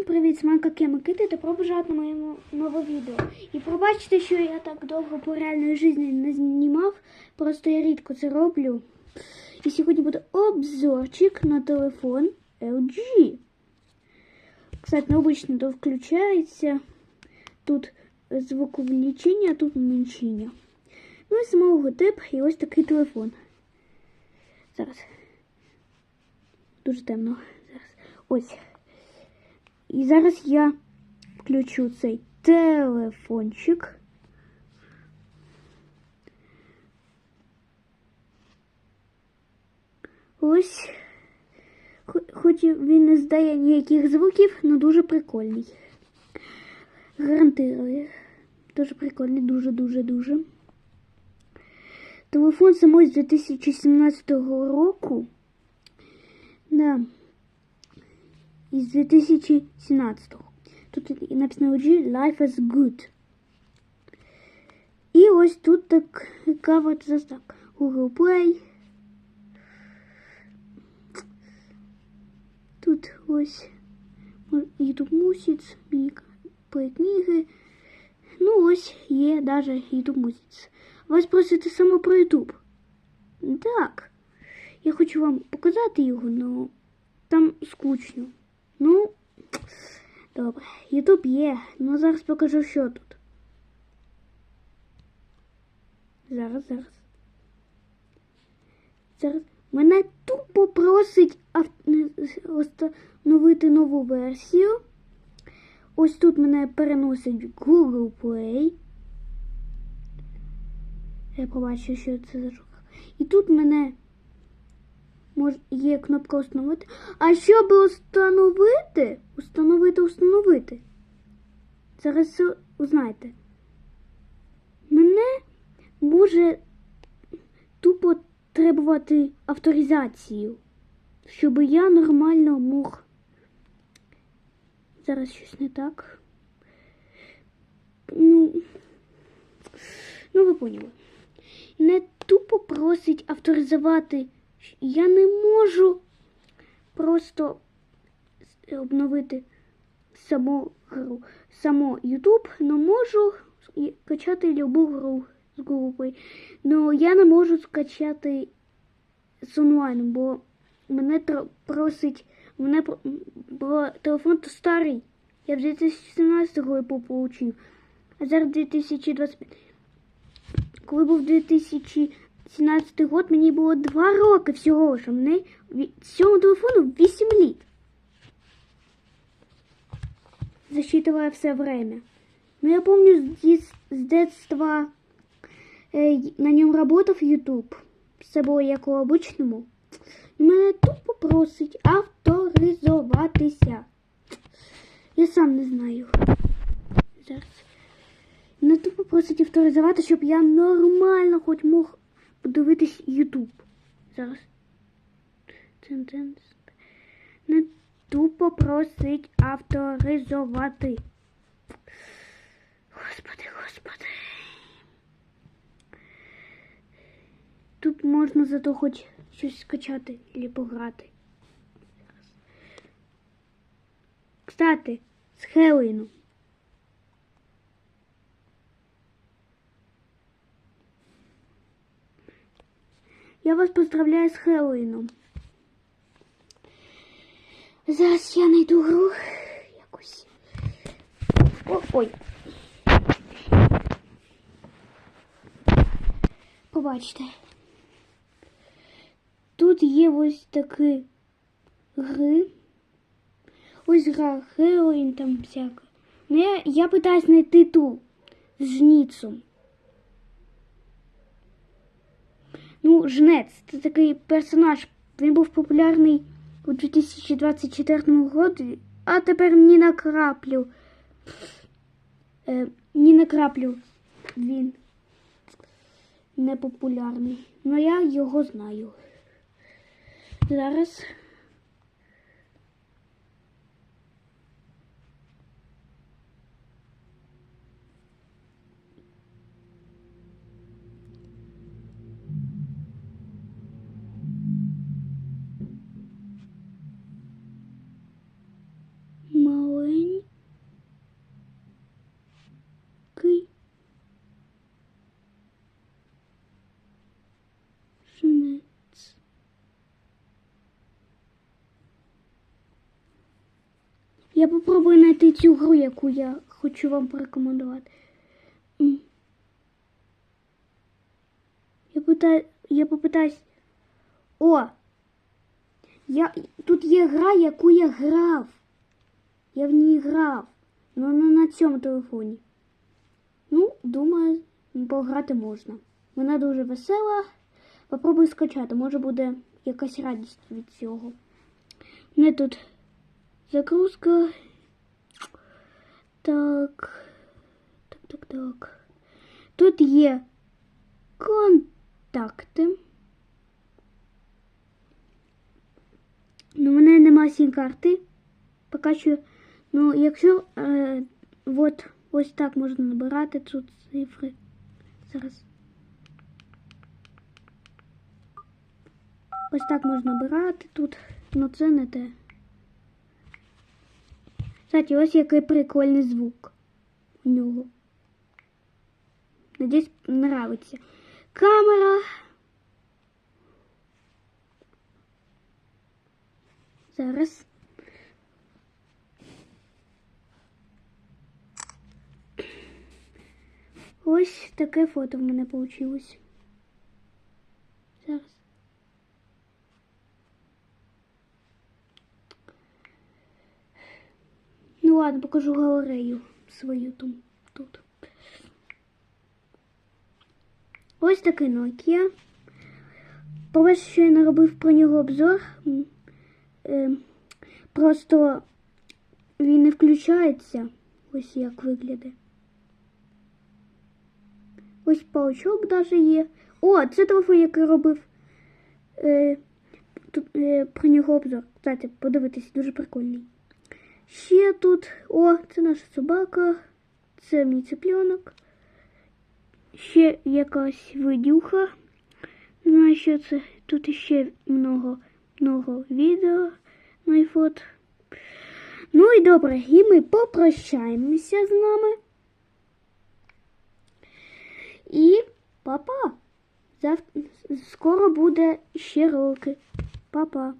Всім привіт, з вами Манка Кемикити та пробажати на моєму нове відео. І пробачте, що я так довго по реальної житті не знімав, просто я рідко це роблю. І сьогодні буде обзорчик на телефон LG. Кстати, необычно то включається. Тут звуковлічення, а тут уменьшення. Ну і самого тип, і ось такий телефон. Зараз. Дуже темно. Зараз. Ось. І зараз я включу цей телефончик. Ось. Хоч він не здає ніяких звуків, але дуже прикольний. Гарантирую. Дуже прикольний, дуже-дуже-дуже. Телефон самой з 2017 року. Да. Із 2017. Тут написано LG Life is good. І ось тут така от заставка. Google Play. Тут ось YouTube Music, Play книги. Ну ось є даже YouTube Music. Вас просите саме про YouTube. Так. Я хочу вам показати його, але там скучно. Ну, добре. Ютуб є. Ну зараз покажу, що тут. Зараз, зараз. Зараз. Мене тупо просить встановити нову версію. Ось тут мене переносить Google Play. Я побачу, що це за штука. І тут мене є кнопка установити. А щоб установити, установити, установити. Зараз узнаєте. Мене може тупо требувати авторизацію, щоб я нормально мог. Зараз щось не так. Ну, ну ви поняли. Не тупо просить авторизувати. Я не можу просто обновити саму гру. Само YouTube, але можу качати любу гру з Play. Но я не можу скачати з онлайну, бо мене просить, мене бо телефон то старий. Я в 2017 його получив, а зараз 2025. Коли був 2017 год, мені було 2 роки всього лише. Мені цьому телефону 8 літ. Засчитывая все время. Ну, я помню с, с детства е, на ньому работав YouTube. Все було як у обичному. Мене тупо просить авторизуватися. Я сам не знаю. Зараз. Мене тупо просить авторизувати, щоб я нормально хоч мог подивитись YouTube. Зараз. Не тупо просить авторизувати. Господи, господи. Тут можна зато хоч щось скачати або пограти. Кстати, з Хеллоуіну. Я вас поздравляю з Хеллоуіном. Зараз я знайду гру якусь. О, ой. Побачите. Тут є ось такі гри. Ось гра Хеллоуін там всяка. Ну, я, я питаюсь знайти ту з жніцом. Ну, жнець це такий персонаж. Він був популярний у 2024 році, а тепер ні на краплю. Е, ні на краплю він не популярний. Ну я його знаю. Зараз. Я попробую знайти цю гру, яку я хочу вам порекомендувати. Я питаю, я попитаюсь. О! Я, тут є гра, яку я грав. Я в ній грав. Ну не на цьому телефоні. Ну, думаю, пограти можна. Вона дуже весела. Попробуй скачати, може буде якась радість від цього. Мене тут загрузка. Так. Так, так, так. Тут є контакти. Ну, у мене нема сім-карти. Поки що. Ну, якщо е, от ось так можна набирати тут цифри. Зараз. Ось так можна набирати тут. Ну це не те. Кстати, ось який прикольний звук у нього. Надіюсь, нравиться. Камера. Зараз. Ось таке фото в мене вийшло. Ладно, покажу галерею свою тут. Ось такий Nokia. По-перше, що я не робив про нього обзор. Е, просто він не включається. Ось як виглядає. Ось паучок навіть є. О, це телефон, який робив е, тут, е, про нього обзор. Кстати, подивитись, дуже прикольний. Ще тут, о, це наша собака, це мій цыпленок. Ще якась видюха. Не знаю, що це. Тут ще много, много відео на iPhone. Ну і добре, і ми попрощаємося з нами. І папа. Завтра скоро буде ще роки. Папа.